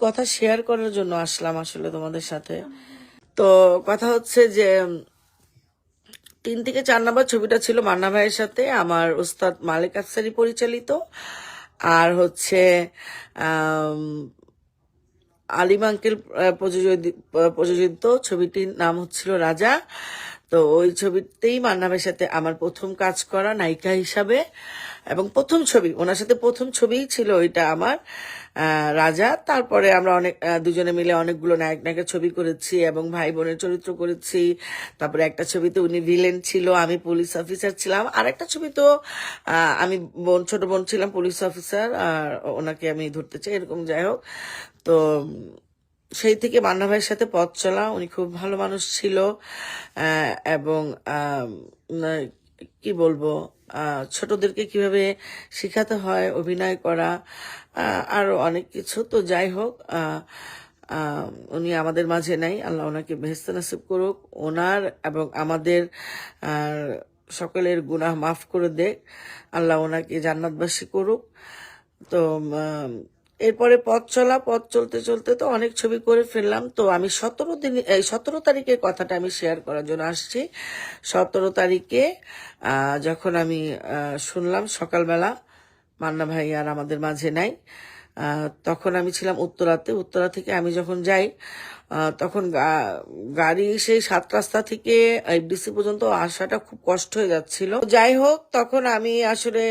কথা শেয়ার করার জন্য আসলাম আসলে তোমাদের সাথে। তো কথা হচ্ছে যে, তিন থেকে চার নাম্বার ছবিটা ছিল মান্না ভাইয়ের সাথে, আমার উস্তাদ মালিক আফসারি পরিচালিত। আর হচ্ছে আলিম আঙ্কেল প্রযোজিত, ছবিটির নাম হচ্ছিল রাজা। তো ওই ছবিতেই মান্নামের সাথে আমার প্রথম কাজ করা নায়িকা হিসাবে। এবং প্রথম ছবি, ওনার সাথে প্রথম ছবিই ছিল ওইটা আমার রাজা। তারপরে আমরা অনেক দুজনে মিলে অনেকগুলো নায়ক নায়কের ছবি করেছি এবং ভাই বোনের চরিত্র করেছি। তারপরে একটা ছবিতে উনি ভিলেন ছিল, আমি পুলিশ অফিসার ছিলাম। আর একটা ছবি তো আমি বোন, ছোট বোন ছিলাম পুলিশ অফিসার, আর ওনাকে আমি ধরতে চাই, এরকম যাই হোক। তো সেই থেকে মান্না ভাইয়ের সাথে পথ চলা উনি খুব ভালো মানুষ ছিল এবং আম, কি বলব ছোটদেরকে কীভাবে শেখাতে হয় অভিনয় করা আহ, আরও অনেক কিছু। তো যাই হোক উনি আমাদের মাঝে নাই। আল্লাহ ওনাকে বেহেস্ত নাসিব করুক। ওনার এবং আমাদের সকলের গুনাহ মাফ করে দেখ আল্লাহ ওনাকে জান্নাতবাসী করুক। তো এরপরে পথ চলা, পথ চলতে চলতে তো অনেক ছবি করে ফেললাম। তো আমি সতেরো দিন, এই সতেরো তারিখের কথাটা আমি শেয়ার করার জন্য আসছি। সতেরো তারিখে যখন আমি শুনলাম সকালবেলা, মান্না ভাই আর আমাদের মাঝে নাই তখন আমি ছিলাম উত্তরাতে। উত্তরা থেকে আমি যখন যাই তখন গাড়ি সেই সাত রাস্তা থেকে এফডিসি পর্যন্ত আসাটা খুব কষ্ট হয়ে যাচ্ছিল। যাই হোক, তখন আমি আসলে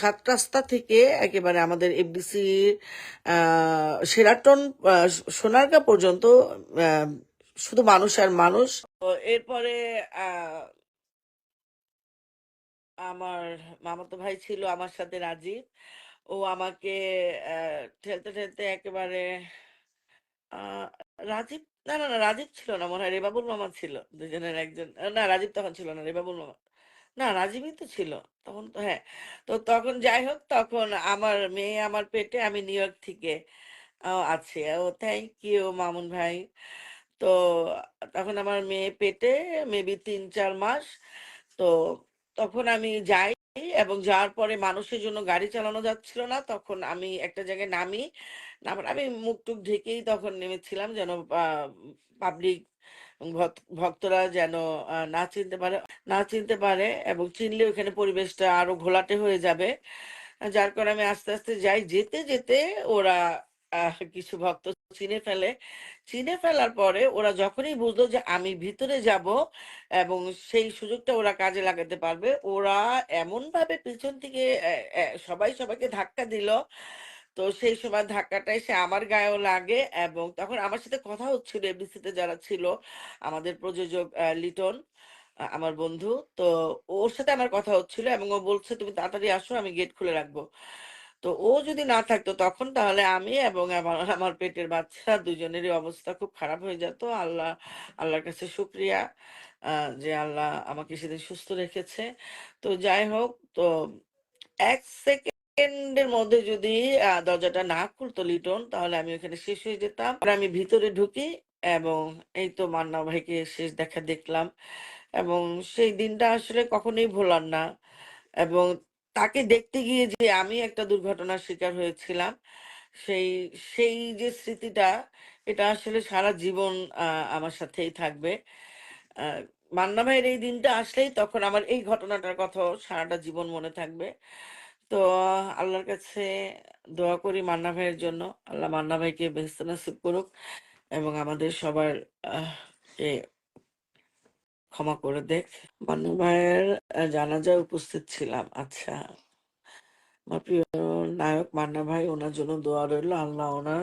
সাত রাস্তা থেকে একেবারে আমাদের এফডিসি সেরাটন সোনারগাঁ পর্যন্ত শুধু মানুষ আর মানুষ। এরপরে আমার মামাতো ভাই ছিল, আমার সাথে রাজীব। ও আমাকে ঠেলতে ঠেলতে একেবারে রাজীব, না না না, রাজীব ছিল না মনে হয়, রেবাবুল মামা ছিল দুজনের একজন না, রাজীব তখন ছিল না, রেবাবুল মামা, না, রাজীবই তো ছিল, তখন তো হ্যাঁ তো তখন যাই হোক, তখন আমার মেয়ে আমার পেটে, আমি নিউ ইয়র্ক থেকে আছে, ও থ্যাংক ইউ মামুন ভাই, তো তখন আমার মেয়ে পেটে মেবি তিন, চার মাস, তো তখন আমি যাই এবং যাওয়ার পরে মানুষের জন্য গাড়ি চালানো যাচ্ছিল না। তখন আমি একটা জায়গায় নামি, নামার আমি মুখ টুক ঢেকেই তখন নেমেছিলাম যেন পাবলিক ভক্তরা যেন না চিনতে পারে, না চিনতে পারে এবং চিনলে ওখানে পরিবেশটা আরও ঘোলাটে হয়ে যাবে। যার কারণে আমি আস্তে আস্তে যাই। যেতে যেতে ওরা কিছু ভক্ত চিনে ফেলে। চিনে ফেলার পরে ওরা যখনই বুঝলো যে আমি ভিতরে যাব এবং সেই সুযোগটা ওরা কাজে লাগাতে পারবে, ওরা এমন ভাবে পিছন থেকে সবাই সবাইকে ধাক্কা দিল। তো সেই সময় ধাক্কাটা এসে আমার গায়েও লাগে এবং তখন আমার সাথে কথা হচ্ছিল এবিসিতে যারা ছিল, আমাদের প্রযোজক লিটন আমার বন্ধু। তো ওর সাথে আমার কথা হচ্ছিল এবং ও বলছে, তুমি তাড়াতাড়ি আসো, আমি গেট খুলে রাখব। তো ও যদি না থাকতো তখন তাহলে আমি এবং আমার আমার পেটের বাচ্চা দুজনেরই অবস্থা খুব খারাপ হয়ে যেত। আল্লাহ, আল্লাহর কাছে শুক্রিয়া যে আল্লাহ আমাকে সেদিন সুস্থ রেখেছে। তো যাই হোক, তো এক সেকেন্ডের মধ্যে যদি দরজাটা না খুলতো লিটন, তাহলে আমি ওখানে শেষ হয়ে যেতাম। আর আমি ভিতরে ঢুকি এবং এই তো মান্না ভাইকে শেষ দেখা দেখলাম। এবং সেই দিনটা আসলে কখনোই ভোলার না। এবং তাকে দেখতে গিয়ে যে আমি একটা দুর্ঘটনার শিকার হয়েছিলাম, সেই সেই যে স্মৃতিটা, এটা আসলে সারা জীবন আমার সাথেই থাকবে। মান্না ভাইয়ের এই দিনটা আসলেই তখন আমার এই ঘটনাটার কথা সারাটা জীবন মনে থাকবে। তো, আল্লাহর কাছে দোয়া করি মান্না ভাইয়ের জন্য। আল্লাহ মান্না ভাইকে বেহেস্ত করুক এবং আমাদের সবার ক্ষমা করে দেখ। মান্না ভাইয়ের জানাজায় উপস্থিত ছিলাম। আচ্ছা। আমার প্রিয় নায়ক মান্না ভাই, ওনার জন্য দোয়া রইল। আল্লাহ ওনার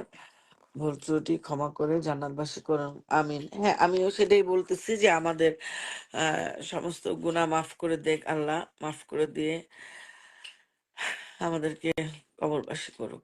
ভুল ত্রুটি ক্ষমা করে, জান্নাতবাসী করুন। আমিন। হ্যাঁ আমিও সেটাই বলতেছি যে আমাদের সমস্ত গুনাহ মাফ করে দেখ আল্লাহ। মাফ করে দিয়ে আমাদেরকে কবরবাসী করুক।